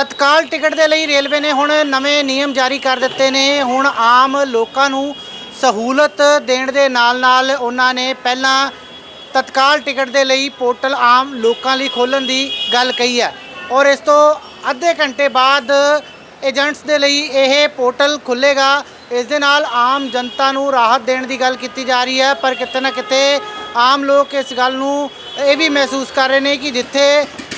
ਤਤਕਾਲ ticket ਦੇ ਲਈ railway ਨੇ ਹੁਣ ਨਵੇਂ ਨਿਯਮ ਜਾਰੀ ਕਰ ਦਿੱਤੇ ਨੇ। ਹੁਣ ਆਮ ਲੋਕਾਂ ਨੂੰ ਸਹੂਲਤ ਦੇਣ ਦੇ ਨਾਲ-ਨਾਲ ਉਹਨਾਂ ਨੇ ਪਹਿਲਾਂ ਤਤਕਾਲ ਟਿਕਟ ਦੇ ਲਈ ਪੋਰਟਲ ਆਮ ਲੋਕਾਂ ਲਈ ਖੋਲ੍ਹਣ ਦੀ ਗੱਲ ਕਹੀ ਹੈ। ਔਰ ਇਸ ਤੋਂ ਅੱਧੇ ਘੰਟੇ ਬਾਅਦ ਏਜੰਟਸ ਦੇ ਲਈ ਇਹ ਪੋਰਟਲ ਖੁੱਲੇਗਾ ਇਸ ਦੇ ਨਾਲ ਆਮ ਜਨਤਾ ਨੂੰ ਰਾਹਤ ਦੇਣ ਦੀ ਗੱਲ ਕੀਤੀ ਜਾ ਰਹੀ ਹੈ। ਪਰ ਕਿਤੇ ਨਾ ਕਿਤੇ ਆਮ ਲੋਕ ਇਸ ਗੱਲ ਨੂੰ ਇਹ ਵੀ ਮਹਿਸੂਸ ਕਰ ਰਹੇ ਨੇ ਕਿ ਜਿੱਥੇ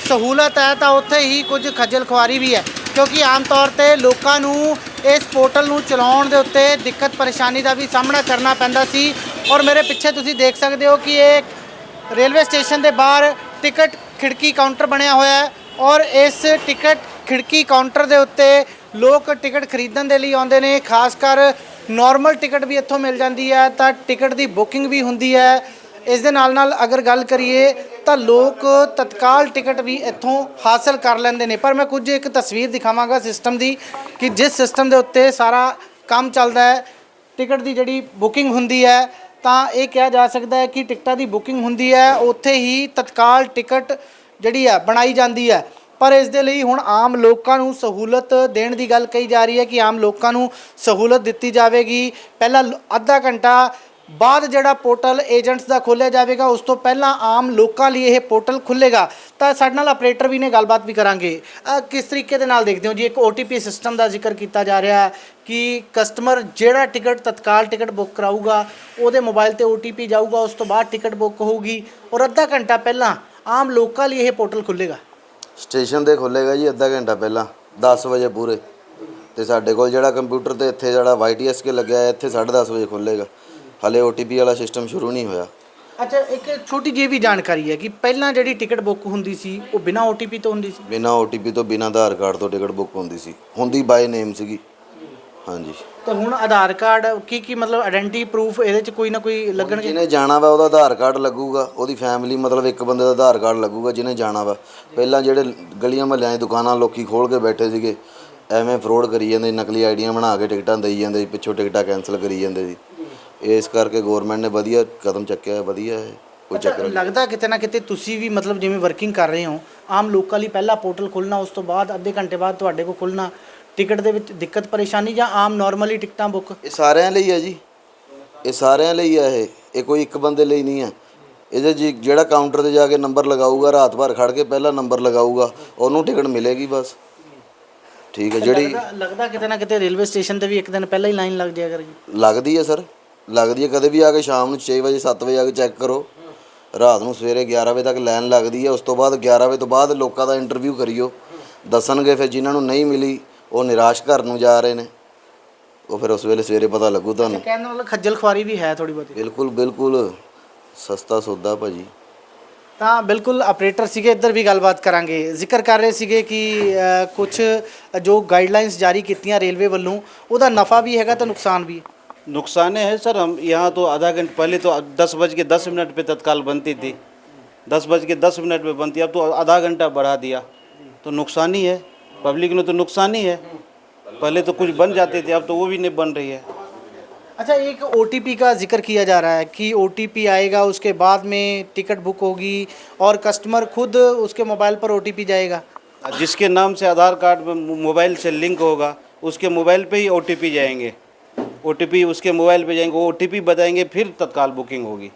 ਸਹੂਲਤ ਹੈ ਤਾਂ ਉੱਥੇ ਹੀ ਕੁਝ ਖੱਜਲ ਖੁਆਰੀ ਵੀ ਹੈ। ਕਿਉਂਕਿ ਆਮ ਤੌਰ ਤੇ ਲੋਕਾਂ ਨੂੰ ਇਸ ਪੋਰਟਲ ਨੂੰ ਚਲਾਉਣ ਦੇ ਉੱਤੇ ਦਿੱਕਤ ਪਰੇਸ਼ਾਨੀ ਦਾ ਵੀ ਸਾਹਮਣਾ ਕਰਨਾ ਪੈਂਦਾ ਸੀ। ਔਰ ਮੇਰੇ ਪਿੱਛੇ ਤੁਸੀਂ ਦੇਖ ਸਕਦੇ ਹੋ ਕਿ ਇਹ ਰੇਲਵੇ ਸਟੇਸ਼ਨ ਦੇ ਬਾਹਰ ਟਿਕਟ ਖਿੜਕੀ ਕਾਊਂਟਰ ਬਣਿਆ ਹੋਇਆ ਹੈ ਔਰ ਇਸ ਟਿਕਟ ਖਿੜਕੀ ਕਾਊਂਟਰ ਦੇ ਉੱਤੇ ਲੋਕ ਟਿਕਟ ਖਰੀਦਣ ਦੇ ਲਈ ਆਉਂਦੇ ਨੇ। ਖਾਸ ਕਰ ਨਾਰਮਲ ਟਿਕਟ ਵੀ ਇੱਥੋਂ ਮਿਲ ਜਾਂਦੀ ਹੈ ਤਾਂ ਟਿਕਟ ਦੀ ਬੁਕਿੰਗ ਵੀ ਹੁੰਦੀ ਹੈ। ਇਸ ਦੇ ਨਾਲ ਨਾਲ ਅਗਰ ਗੱਲ ਕਰੀਏ ਤਾਂ ਲੋਕ ਤਤਕਾਲ ਟਿਕਟ ਵੀ ਇੱਥੋਂ ਹਾਸਲ ਕਰ ਲੈਂਦੇ ਨੇ। ਪਰ ਮੈਂ ਕੁਝ ਇੱਕ ਤਸਵੀਰ ਦਿਖਾਵਾਂਗਾ ਸਿਸਟਮ ਦੀ ਕਿ ਜਿਸ ਸਿਸਟਮ ਦੇ ਉੱਤੇ ਸਾਰਾ ਕੰਮ ਚੱਲਦਾ ਹੈ। ਟਿਕਟ ਦੀ ਜਿਹੜੀ ਬੁਕਿੰਗ ਹੁੰਦੀ ਹੈ ਤਾਂ ਇਹ ਕਿਹਾ ਜਾ ਸਕਦਾ ਹੈ ਕਿ ਟਿਕਟਾਂ ਦੀ ਬੁਕਿੰਗ ਹੁੰਦੀ ਹੈ, ਉੱਥੇ ਹੀ ਤਤਕਾਲ ਟਿਕਟ ਜਿਹੜੀ ਹੈ ਬਣਾਈ ਜਾਂਦੀ ਹੈ। ਪਰ ਇਸ ਦੇ ਲਈ ਹੁਣ ਆਮ ਲੋਕਾਂ ਨੂੰ ਸਹੂਲਤ ਦੇਣ ਦੀ ਗੱਲ ਕਹੀ ਜਾ ਰਹੀ ਹੈ ਕਿ ਆਮ ਲੋਕਾਂ ਨੂੰ ਸਹੂਲਤ ਦਿੱਤੀ ਜਾਵੇਗੀ। ਪਹਿਲਾਂ ਅੱਧਾ ਘੰਟਾ ਬਾਅਦ ਜਿਹੜਾ ਪੋਰਟਲ ਏਜੰਟਸ ਦਾ ਖੋਲ੍ਹਿਆ ਜਾਵੇਗਾ, ਉਸ ਤੋਂ ਪਹਿਲਾਂ ਆਮ ਲੋਕਾਂ ਲਈ ਇਹ ਪੋਰਟਲ ਖੁੱਲੇਗਾ ਤਾਂ ਸਾਡੇ ਨਾਲ ਆਪਰੇਟਰ ਵੀ ਨੇ, ਗੱਲਬਾਤ ਵੀ ਕਰਾਂਗੇ। ਕਿਸ ਤਰੀਕੇ ਦੇ ਨਾਲ ਦੇਖਦੇ ਹੋ ਜੀ? ਇੱਕ OTP ਸਿਸਟਮ ਦਾ ਜ਼ਿਕਰ ਕੀਤਾ ਜਾ ਰਿਹਾ ਹੈ ਕਿ ਕਸਟਮਰ ਜਿਹੜਾ ਟਿਕਟ ਤਤਕਾਲ ਟਿਕਟ ਬੁੱਕ ਕਰਾਊਗਾ, ਉਹਦੇ ਮੋਬਾਈਲ ਤੇ OTP ਜਾਊਗਾ, ਉਸ ਤੋਂ ਬਾਅਦ ਟਿਕਟ ਬੁੱਕ ਹੋਊਗੀ ਔਰ ਅੱਧਾ ਘੰਟਾ ਪਹਿਲਾਂ ਆਮ ਲੋਕਾਂ ਲਈ ਇਹ ਪੋਰਟਲ ਖੁੱਲੇਗਾ ਸਟੇਸ਼ਨ ਤੇ ਖੁੱਲੇਗਾ ਜੀ ਅੱਧਾ ਘੰਟਾ ਪਹਿਲਾਂ 10 ਵਜੇ ਪੂਰੇ। ਤੇ ਸਾਡੇ ਕੋਲ ਜਿਹੜਾ ਕੰਪਿਊਟਰ ਤੇ ਇੱਥੇ ਜਿਹੜਾ YTSK ਲੱਗਿਆ ਹੈ, ਇੱਥੇ 10:30 ਵਜੇ ਖੁੱਲੇਗਾ ਹਲੇ OTP ਵਾਲਾ ਸਿਸਟਮ ਸ਼ੁਰੂ ਨਹੀਂ ਹੋਇਆ। ਅੱਛਾ ਇੱਕ ਛੋਟੀ ਜਿਹੀ ਵੀ ਜਾਣਕਾਰੀ ਹੈ ਕਿ ਪਹਿਲਾਂ ਜਿਹੜੀ ਟਿਕਟ ਬੁੱਕ ਹੁੰਦੀ ਸੀ ਉਹ ਬਿਨਾਂ OTP ਤੋਂ ਹੁੰਦੀ ਸੀ? ਬਿਨਾ OTP ਤੋਂ ਬਿਨਾ ਆਧਾਰ ਕਾਰਡ ਤੋਂ ਟਿਕਟ ਬੁੱਕ ਹੁੰਦੀ ਸੀ। ਹੁੰਦੀ ਬਾਈ ਨੇਮ ਸੀਗੀ। ਹਾਂਜੀ। ਤੇ ਹੁਣ ਆਧਾਰ ਕਾਰਡ ਕੀ ਕੀ ਮਤਲਬ ਆਇਡੈਂਟੀ ਪ੍ਰੂਫ ਇਹਦੇ ਚ ਕੋਈ ਨਾ ਕੋਈ ਲੱਗਣਗੇ? ਜਿਹਨੇ ਜਾਣਾ ਵਾ ਉਹਦਾ ਆਧਾਰ ਕਾਰਡ ਲੱਗੂਗਾ। ਉਹਦੀ ਫੈਮਿਲੀ ਮਤਲਬ ਇੱਕ ਬੰਦੇ ਦਾ ਆਧਾਰ ਕਾਰਡ ਲੱਗੂਗਾ ਜਿਹਨੇ ਜਾਣਾ ਵਾ। ਪਹਿਲਾਂ ਜਿਹੜੇ ਗਲੀਆਂ ਮਹੱਲਿਆਂ 'ਚ ਦੁਕਾਨਾਂ ਲੋਕੀ ਖੋਲ ਕੇ ਬੈਠੇ ਸੀਗੇ ਐਵੇਂ ਫਰੋਡ ਕਰੀ ਜਾਂਦੇ ਨਕਲੀ ਆਈਡੀਆਂ ਬਣਾ ਕੇ ਟਿਕਟਾਂ ਦੇਈ ਜਾਂਦੇ ਸੀ ਪਿੱਛੋਂ ਟਿਕਟਾਂ ਕੈਨਸਲ ਕਰੀ ਜਾਂਦੇ ਸੀ। ਇਸ ਕਰਕੇ ਗਵਰਨਮੈਂਟ ਨੇ ਵਧੀਆ ਕਦਮ ਚੱਕਿਆ ਹੈ ਵਧੀਆ ਹੈ ਕੋਈ ਚੱਕਰ ਨਹੀਂ। ਲੱਗਦਾ ਕਿਤੇ ਨਾ ਕਿਤੇ ਤੁਸੀਂ ਵੀ ਮਤਲਬ ਜਿਵੇਂ ਵਰਕਿੰਗ ਕਰ ਰਹੇ ਹੋ ਆਮ ਲੋਕਾਂ ਲਈ ਪਹਿਲਾ ਪੋਰਟਲ ਖੁੱਲਣਾ ਉਸ ਤੋਂ ਬਾਅਦ ਅੱਧੇ ਘੰਟੇ ਬਾਅਦ ਤੁਹਾਡੇ ਕੋਲ ਖੁੱਲਣਾ ਟਿਕਟ ਦੇ ਵਿੱਚ ਦਿੱਕਤ ਪਰੇਸ਼ਾਨੀ ਜਾਂ ਆਮ ਨਾਰਮਲੀ ਟਿਕਟਾਂ ਬੁੱਕ ਇਹ ਸਾਰਿਆਂ ਲਈ ਹੈ ਜੀ। ਇਹ ਸਾਰਿਆਂ ਲਈ ਹੈ ਇਹ। ਇਹ ਕੋਈ ਇੱਕ ਬੰਦੇ ਲਈ ਨਹੀਂ ਹੈ। ਇਹਦੇ ਜੀ ਜਿਹੜਾ ਕਾਊਂਟਰ ਤੇ ਜਾ ਕੇ ਨੰਬਰ ਲਗਾਊਗਾ ਰਾਤ ਭਰ ਖੜ ਕੇ ਪਹਿਲਾ ਨੰਬਰ ਲਗਾਊਗਾ ਉਹਨੂੰ ਟਿਕਟ ਮਿਲੇਗੀ ਬਸ। ਠੀਕ ਹੈ ਜਿਹੜੀ ਲੱਗਦਾ ਲੱਗਦਾ ਕਿਤੇ ਨਾ ਕਿਤੇ ਰੇਲਵੇ ਸਟੇਸ਼ਨ ਤੇ ਵੀ ਇੱਕ ਦਿਨ ਪਹਿਲਾਂ ਹੀ ਲਾਈਨ ਲੱਗ ਜਾਇਆ ਕਰੇਗੀ। ਲੱਗਦੀ ਹੈ ਸਰ। ਲੱਗਦੀ ਹੈ ਕਦੇ ਵੀ ਆ ਕੇ ਸ਼ਾਮ ਨੂੰ 6 ਵਜੇ 7 ਵਜੇ ਆ ਕੇ ਚੈੱਕ ਕਰੋ। ਰਾਤ ਨੂੰ ਸਵੇਰੇ 11 ਵਜੇ ਤੱਕ ਲਾਈਨ ਲੱਗਦੀ ਹੈ ਉਸ ਤੋਂ ਬਾਅਦ 11 ਵਜੇ ਤੋਂ ਬਾਅਦ ਲੋਕਾਂ ਦਾ ਇੰਟਰਵਿਊ ਕਰਿਓ। ਦੱਸਣਗੇ ਫਿਰ ਜਿਨ੍ਹਾਂ ਨੂੰ ਨਹੀਂ ਮਿਲੀ ਉਹ ਨਿਰਾਸ਼ ਘਰ ਨੂੰ ਜਾ ਰਹੇ ਨੇ। ਉਹ ਫਿਰ ਉਸ ਵੇਲੇ ਸਵੇਰੇ ਪਤਾ ਲੱਗੂ ਤੁਹਾਨੂੰ। ਕਹਿਣ ਦਾ ਮਤਲਬ ਖੱਜਲ ਖੁਆਰੀ ਵੀ ਹੈ ਥੋੜੀ ਬਹੁਤੀ। ਬਿਲਕੁਲ ਬਿਲਕੁਲ। ਸਸਤਾ ਸੌਦਾ ਭਾਜੀ। ਤਾਂ ਬਿਲਕੁਲ ਆਪਰੇਟਰ ਸੀਗੇ ਇੱਧਰ ਵੀ ਗੱਲਬਾਤ ਕਰਾਂਗੇ। ਜ਼ਿਕਰ ਕਰ ਰਹੇ ਸੀਗੇ ਕਿ ਕੁਝ ਜੋ ਗਾਈਡਲਾਈਨਸ ਜਾਰੀ ਕੀਤੀਆਂ ਰੇਲਵੇ ਵੱਲੋਂ ਉਹਦਾ ਨਫਾ ਵੀ ਹੈਗਾ ਤਾਂ ਨੁਕਸਾਨ ਵੀ नुकसान है सर हम यहाँ तो आधा घंटे पहले तो दस बज के दस मिनट पे तत्काल बनती थी। दस बज के दस मिनट पे बनती अब तो आधा घंटा बढ़ा दिया। तो नुकसान ही है पब्लिक ने तो नुकसान ही। है पहले तो कुछ बन जाते थे अब तो वो भी नहीं बन रही है। अच्छा एक ओटीपी का ज़िक्र किया जा रहा है कि ओटीपी आएगा उसके बाद में टिकट बुक होगी और कस्टमर खुद उसके मोबाइल पर ओटीपी जाएगा। जिसके नाम से आधार कार्ड में मोबाइल से लिंक होगा उसके मोबाइल पे ही ओटीपी जाएँगे। ओटीपी उसके मोबाइल पे जाएँगे वो ओ बताएँगे फिर तत्काल बुकिंग होगी।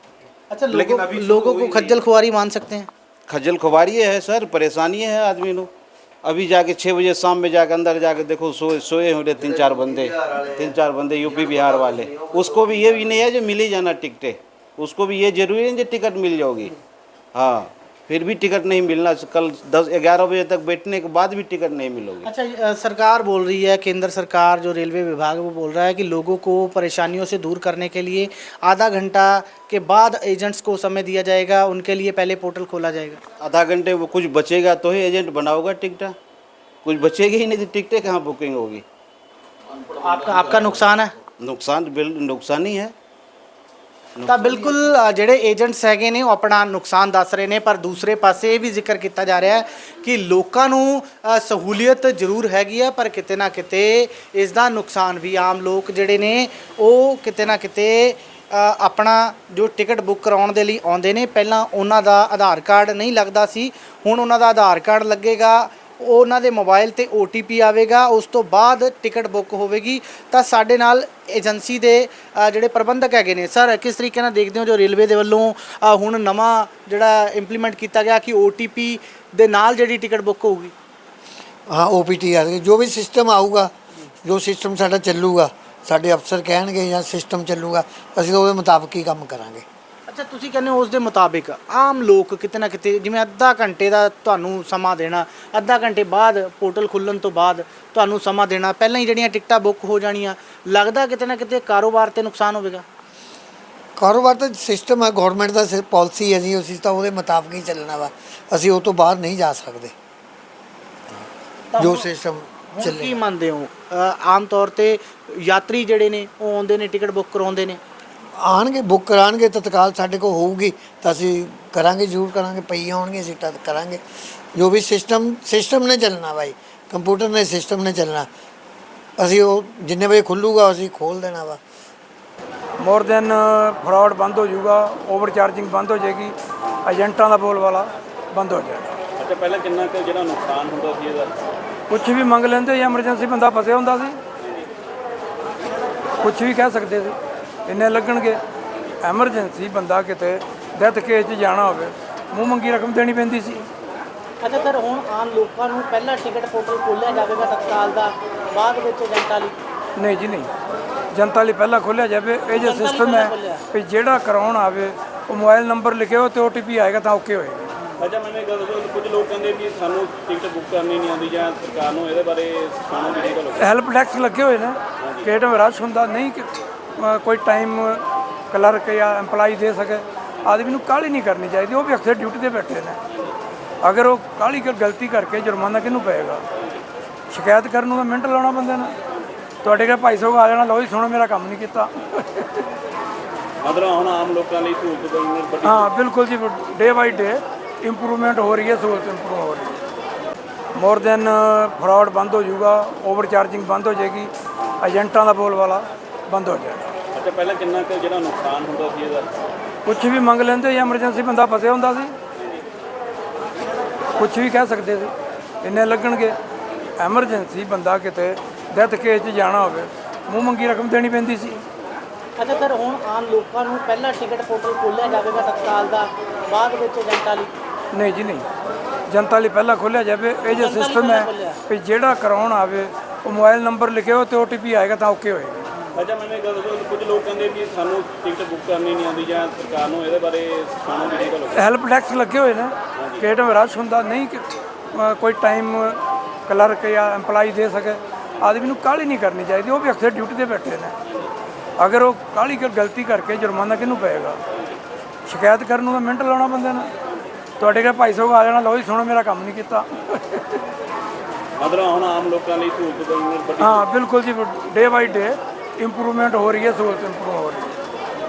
अच्छा लोगों लोगों को खज्जल खुआरी मान सकते हैं? खज्जल खुबारी है सर परेशानी है आदमी लोग अभी जाके छः बजे शाम में जाके अंदर जाके देखो सोए सोए हो रहे तीन चार बंदे। तीन चार बंदे यूपी बिहार वाले। उसको भी ये भी नहीं है जो मिल ही जाना टिकटें। उसको भी ये ज़रूरी है जो टिकट मिल जाओगी। हाँ। फिर भी टिकट नहीं मिलना। कल दस ग्यारह बजे तक बैठने के बाद भी टिकट नहीं मिलोगी। अच्छा सरकार बोल रही है केंद्र सरकार जो रेलवे विभाग है वो बोल रहा है कि लोगों को परेशानियों से दूर करने के लिए आधा घंटा के बाद एजेंट्स को समय दिया जाएगा उनके लिए पहले पोर्टल खोला जाएगा। आधा घंटे वो कुछ बचेगा तो ही एजेंट बनाओगा टिकटा। कुछ बचेगी ही नहीं तो टिकटें कहाँ बुकिंग होगी? आपका आपका नुकसान है? नुकसान बिल नुकसान ही है। ਤਾਂ ਬਿਲਕੁਲ ਅ, ਜਿਹੜੇ ਏਜੰਟਸ ਹੈਗੇ ਨੇ ਉਹ ਆਪਣਾ ਨੁਕਸਾਨ ਦੱਸ ਰਹੇ ਨੇ ਪਰ ਦੂਸਰੇ ਪਾਸੇ ਇਹ ਵੀ ਜ਼ਿਕਰ ਕੀਤਾ ਜਾ ਰਿਹਾ ਹੈ ਕਿ ਲੋਕਾਂ ਨੂੰ ਅ, ਸਹੂਲੀਅਤ ਜ਼ਰੂਰ ਹੈਗੀ ਹੈ ਪਰ ਕਿਤੇ ਨਾ ਕਿਤੇ ਇਸ ਦਾ ਨੁਕਸਾਨ ਵੀ ਆਮ ਲੋਕ ਜਿਹੜੇ ਨੇ ਉਹ ਕਿਤੇ ਨਾ ਕਿਤੇ ਅ, ਆਪਣਾ ਜੋ ਟਿਕਟ ਬੁੱਕ ਕਰਾਉਣ ਦੇ ਲਈ ਆਉਂਦੇ ਨੇ ਪਹਿਲਾਂ ਉਹਨਾਂ ਦਾ ਆਧਾਰ ਕਾਰਡ ਨਹੀਂ ਲੱਗਦਾ ਸੀ ਹੁਣ ਉਹਨਾਂ ਦਾ ਆਧਾਰ ਕਾਰਡ ਲੱਗੇਗਾ ਉਹਨਾਂ ਦੇ ਮੋਬਾਈਲ ਤੇ OTP ਆਵੇਗਾ ਉਸ ਤੋਂ ਬਾਅਦ ਟਿਕਟ ਬੁੱਕ ਹੋਵੇਗੀ। ਤਾਂ ਸਾਡੇ ਨਾਲ ਏਜੰਸੀ ਦੇ ਅ, ਜਿਹੜੇ ਪ੍ਰਬੰਧਕ ਹੈਗੇ ਨੇ ਸਰ ਕਿਸ ਤਰੀਕੇ ਨਾਲ ਦੇਖਦੇ ਹੋ ਜੋ ਰੇਲਵੇ ਦੇ ਵੱਲੋਂ ਅ, ਹੁਣ ਨਵਾਂ ਜਿਹੜਾ ਇੰਪਲੀਮੈਂਟ ਕੀਤਾ ਗਿਆ ਕਿ OTP ਦੇ ਨਾਲ ਜਿਹੜੀ ਟਿਕਟ ਬੁੱਕ ਹੋਊਗੀ? ਹਾਂ ਓਪੀਟੀ ਆ ਜੋ ਵੀ ਸਿਸਟਮ ਆਊਗਾ ਜੋ ਸਿਸਟਮ ਸਾਡਾ ਚੱਲੂਗਾ ਸਾਡੇ ਅਫਸਰ ਕਹਿਣਗੇ ਜਾਂ ਸਿਸਟਮ ਚੱਲੂਗਾ ਅਸੀਂ ਤਾਂ ਉਹਦੇ ਮੁਤਾਬਕ ਹੀ ਕੰਮ ਕਰਾਂਗੇ। ਅੱਛਾ ਤੁਸੀਂ ਕਹਿੰਦੇ ਹੋ ਉਸ ਦੇ ਮੁਤਾਬਿਕ ਆਮ ਲੋਕ ਕਿਤੇ ਨਾ ਕਿਤੇ ਜਿਵੇਂ ਅੱਧਾ ਘੰਟੇ ਦਾ ਤੁਹਾਨੂੰ ਸਮਾਂ ਦੇਣਾ ਅੱਧਾ ਘੰਟੇ ਬਾਅਦ ਪੋਰਟਲ ਖੁੱਲਣ ਤੋਂ ਬਾਅਦ ਤੁਹਾਨੂੰ ਸਮਾਂ ਦੇਣਾ ਪਹਿਲਾਂ ਹੀ ਜਿਹੜੀਆਂ ਟਿਕਟਾਂ ਬੁੱਕ ਹੋ ਜਾਣੀਆਂ ਲੱਗਦਾ ਕਿਤੇ ਨਾ ਕਿਤੇ ਕਾਰੋਬਾਰ ਤੇ ਨੁਕਸਾਨ ਹੋਵੇਗਾ? ਕਾਰੋਬਾਰ ਤਾਂ ਸਿਸਟਮ ਹੈ ਗਵਰਨਮੈਂਟ ਦਾ ਪਾਲਿਸੀ ਹੈ ਜੀ ਅਸੀਂ ਤਾਂ ਉਹਦੇ ਮੁਤਾਬਕ ਹੀ ਚੱਲਣਾ ਵਾ ਅਸੀਂ ਉਹ ਤੋਂ ਬਾਹਰ ਨਹੀਂ ਜਾ ਸਕਦੇ। ਜੋ ਸਿਸਟਮ ਹੁਣ ਕੀ ਚੱਲੇ ਮੰਨਦੇ ਹੋ? ਆਮ ਤੌਰ ਤੇ ਯਾਤਰੀ ਜਿਹੜੇ ਨੇ ਉਹ ਆਉਂਦੇ ਨੇ ਟਿਕਟ ਬੁੱਕ ਕਰਾਉਂਦੇ ਨੇ। ਆਣਗੇ ਬੁੱਕ ਕਰਾਣਗੇ ਤਤਕਾਲ ਸਾਡੇ ਕੋਲ ਹੋਊਗੀ ਤਾਂ ਅਸੀਂ ਕਰਾਂਗੇ ਜ਼ਰੂਰ ਕਰਾਂਗੇ ਪਈ ਆਉਣਗੇ ਸੀਟਾਂ ਤੇ ਕਰਾਂਗੇ। ਜੋ ਵੀ ਸਿਸਟਮ ਸਿਸਟਮ ਨੇ ਚੱਲਣਾ ਬਾਈ ਕੰਪਿਊਟਰ ਨੇ ਸਿਸਟਮ ਨੇ ਚੱਲਣਾ। ਅਸੀਂ ਉਹ ਜਿੰਨੇ ਵਜੇ ਖੁੱਲੂਗਾ ਅਸੀਂ ਖੋਲ ਦੇਣਾ ਵਾ। ਮੋਰ ਦੈਨ ਫਰਾਡ ਬੰਦ ਹੋ ਜਾਊਗਾ ਓਵਰ ਚਾਰਜਿੰਗ ਬੰਦ ਹੋ ਜਾਏਗੀ ਏਜੰਟਾਂ ਦਾ ਬੋਲ ਵਾਲਾ ਬੰਦ ਹੋ ਜਾਏਗਾ। ਅੱਛਾ ਪਹਿਲਾਂ ਕਿੰਨਾ ਕੁ ਜਿਹੜਾ ਨੁਕਸਾਨ ਹੁੰਦਾ ਸੀ ਇਹਦਾ? ਕੁਝ ਵੀ ਮੰਗ ਲੈਂਦੇ ਜਾਂ ਐਮਰਜੈਂਸੀ ਬੰਦਾ ਫਸਿਆ ਹੁੰਦਾ ਸੀ। ਕੁਝ ਵੀ ਕਹਿ ਸਕਦੇ ਸੀ। ਇੰਨੇ ਲੱਗਣਗੇ। ਐਮਰਜੈਂਸੀ ਬੰਦਾ ਕਿਤੇ ਡੈਥ ਕੇਸ 'ਚ ਜਾਣਾ ਹੋਵੇ ਮੂੰਹ ਮੰਗੀ ਰਕਮ ਦੇਣੀ ਪੈਂਦੀ ਸੀ। ਅੱਛਾ ਸਰ ਹੁਣ ਆਮ ਲੋਕਾਂ ਨੂੰ ਪਹਿਲਾਂ ਟਿਕਟ ਪੋਰਟਲ ਖੋਲ੍ਹਿਆ ਜਾਵੇਗਾ ਤਤਕਾਲ ਦਾ ਬਾਅਦ ਵਿੱਚ ਏਜੰਟਾਂ ਲਈ? ਨਹੀਂ ਜੀ ਨਹੀਂ। ਜਨਤਾ ਲਈ ਪਹਿਲਾਂ ਖੋਲ੍ਹਿਆ ਜਾਵੇ ਇਹ ਜੋ ਜਨਤਾ ਸਿਸਟਮ ਹੈ। ਵੀ ਜਿਹੜਾ ਕਰਾਉਣ ਆਵੇ ਉਹ ਮੋਬਾਈਲ ਨੰਬਰ ਲਿਖਿਓ ਤੇ OTP ਆਏਗਾ ਤਾਂ ਓਕੇ ਹੋਏਗਾ। ਅੱਛਾ ਮੈਨੂੰ ਗੱਲ ਦੱਸੋ ਕੁਝ ਲੋਕ ਕਹਿੰਦੇ ਵੀ ਸਾਨੂੰ ਟਿਕਟ ਬੁੱਕ ਕਰਨੀ ਨਹੀਂ ਆਉਂਦੀ ਜਾਂ ਸਰਕਾਰ ਨੂੰ ਇਹਦੇ ਬਾਰੇ ਵੀ ਚਾਹੀਦਾ ਲੋਕਾਂ ਹੈਲਪ ਡੈਸਕ ਲੱਗੇ ਹੋਏ ਨੇ ਕਿਹੜੇ ਰਸ਼ ਹੁੰਦਾ ਨਹੀਂ ਕਿ ਕੋਈ ਟਾਈਮ ਕਲਰਕ ਜਾਂ EMPLOYE ਦੇ ਸਕੇ ਆਦਮੀ ਨੂੰ ਕਾਹਲੀ ਨਹੀਂ ਕਰਨੀ ਚਾਹੀਦੀ ਉਹ ਵੀ ਅਕਸਰ ਡਿਊਟੀ ਤੇ ਬੈਠੇ ਨੇ। ਅਗਰ ਉਹ ਕਾਹਲੀ ਕਰ ਗਲਤੀ ਕਰਕੇ ਜੁਰਮਾਨਾ ਕਿਹਨੂੰ ਪਏਗਾ? ਸ਼ਿਕਾਇਤ ਕਰਨ ਨੂੰ ਤਾਂ ਮਿੰਟ ਲਾਉਣਾ ਬੰਦੇ ਨੇ। ਤੁਹਾਡੇ ਕੋਲ ਭਾਈ ਸਾਹਿਬ ਆ ਜਾਣਾ ਲਓ ਜੀ ਸੁਣੋ ਮੇਰਾ ਕੰਮ ਨਹੀਂ ਕੀਤਾ। ਮਤਲਬ ਹੁਣ ਆਮ ਲੋਕਾਂ ਲਈ ਸਹੂਲਤ ਬਣੀ ਵੱਡੀ ਹਾਂ ਬਿਲਕੁਲ ਜੀ ਡੇ ਬਾਈ ਡੇ ਇੰਪਰੂਵਮੈਂਟ ਹੋ ਰਹੀ ਹੈ ਸਹੂਲਤ ਇੰਪਰੂਵ ਹੋ ਰਹੀ ਹੈ। ਮੋਰ ਦੈਨ ਫਰਾਡ ਬੰਦ ਹੋ ਜਾਊਗਾ ਓਵਰ ਚਾਰਜਿੰਗ ਬੰਦ ਹੋ ਜਾਏਗੀ ਏਜੰਟਾਂ ਦਾ ਬੋਲ ਵਾਲਾ ਬੰਦ ਹੋ ਜਾਏਗਾ। ਅੱਛਾ ਪਹਿਲਾਂ ਕਿੰਨਾ ਕੁ ਜਿਹੜਾ ਨੁਕਸਾਨ ਹੁੰਦਾ ਸੀ ਇਹਦਾ? ਕੁਝ ਵੀ ਮੰਗ ਲੈਂਦੇ ਜਾਂ ਐਮਰਜੈਂਸੀ ਬੰਦਾ ਫਸਿਆ ਹੁੰਦਾ ਸੀ। ਕੁਝ ਵੀ ਕਹਿ ਸਕਦੇ ਸੀ ਇੰਨੇ ਲੱਗਣਗੇ। ਐਮਰਜੈਂਸੀ ਬੰਦਾ ਕਿਤੇ ਡੈਥ ਕੇਸ 'ਚ ਜਾਣਾ ਹੋਵੇ ਮੂੰਹ ਮੰਗੀ ਰਕਮ ਦੇਣੀ ਪੈਂਦੀ ਸੀ। ਅੱਛਾ ਸਰ ਹੁਣ ਆਮ ਲੋਕਾਂ ਨੂੰ ਪਹਿਲਾਂ ਟਿਕਟ ਪੋਰਟਲ ਖੋਲ੍ਹਿਆ ਜਾਵੇਗਾ ਤਤਕਾਲ ਦਾ ਬਾਅਦ ਵਿੱਚ ਏਜੰਟਾਂ ਲਈ? ਨਹੀਂ ਜੀ ਨਹੀਂ। ਜਨਤਾ ਲਈ ਪਹਿਲਾਂ ਖੋਲ੍ਹਿਆ ਜਾਵੇ ਇਹ ਜੋ ਸਿਸਟਮ ਹੈ। ਵੀ ਜਿਹੜਾ ਕਰਾਉਣ ਆਵੇ ਉਹ ਮੋਬਾਈਲ ਨੰਬਰ ਲਿਖਿਓ ਤੇ OTP ਆਏਗਾ ਤਾਂ ਓਕੇ ਹੋਏਗਾ। ਅੱਛਾ ਮੈਨੂੰ ਗੱਲ ਦੱਸੋ ਕੁਝ ਲੋਕ ਕਹਿੰਦੇ ਵੀ ਸਾਨੂੰ ਟਿਕਟ ਬੁੱਕ ਕਰਨੀ ਨਹੀਂ ਆਉਂਦੀ ਜਾਂ ਸਰਕਾਰ ਨੂੰ ਇਹਦੇ ਬਾਰੇ ਵੀ ਚਾਹੀਦਾ ਲੋਕਾਂ ਹੈਲਪ ਡੈਸਕ ਲੱਗੇ ਹੋਏ ਨੇ। ਕਿਹੜੇ ਵਿੱਚ ਰਸ਼ ਹੁੰਦਾ ਨਹੀਂ ਕਿ ਅ, ਕੋਈ ਟਾਈਮ ਕਲਰਕ ਜਾਂ EMPLOYE ਦੇ ਸਕੇ। ਆਦਮੀ ਨੂੰ ਕਾਹਲੀ ਨਹੀਂ ਕਰਨੀ ਚਾਹੀਦੀ ਉਹ ਵੀ ਅਕਸਰ ਡਿਊਟੀ ਤੇ ਬੈਠੇ ਨੇ। ਅਗਰ ਉਹ ਕਾਹਲੀ ਕਰ ਗਲਤੀ ਕਰਕੇ ਜੁਰਮਾਨਾ ਕਿਹਨੂੰ ਪਏਗਾ? ਸ਼ਿਕਾਇਤ ਕਰਨ ਨੂੰ ਤਾਂ ਮਿੰਟ ਲਾਉਣਾ ਬੰਦੇ ਨੇ। ਤੁਹਾਡੇ ਕੋਲ ਭਾਈ ਸਾਹਿਬ ਆ ਜਾਣਾ ਲਓ ਜੀ ਸੁਣੋ ਮੇਰਾ ਕੰਮ ਨਹੀਂ ਕੀਤਾ। ਮਤਲਬ ਹੁਣ ਆਮ ਲੋਕਾਂ ਲਈ ਸਹੂਲਤ ਬਣੀ ਹਾਂ ਬਿਲਕੁਲ ਜੀ ਡੇ ਬਾਈ ਡੇ ਇੰਪਰੂਵਮੈਂਟ ਹੋ ਰਹੀ ਹੈ ਸਹੂਲਤ ਇੰਪਰੂਵ ਹੋ ਰਹੀ ਹੈ।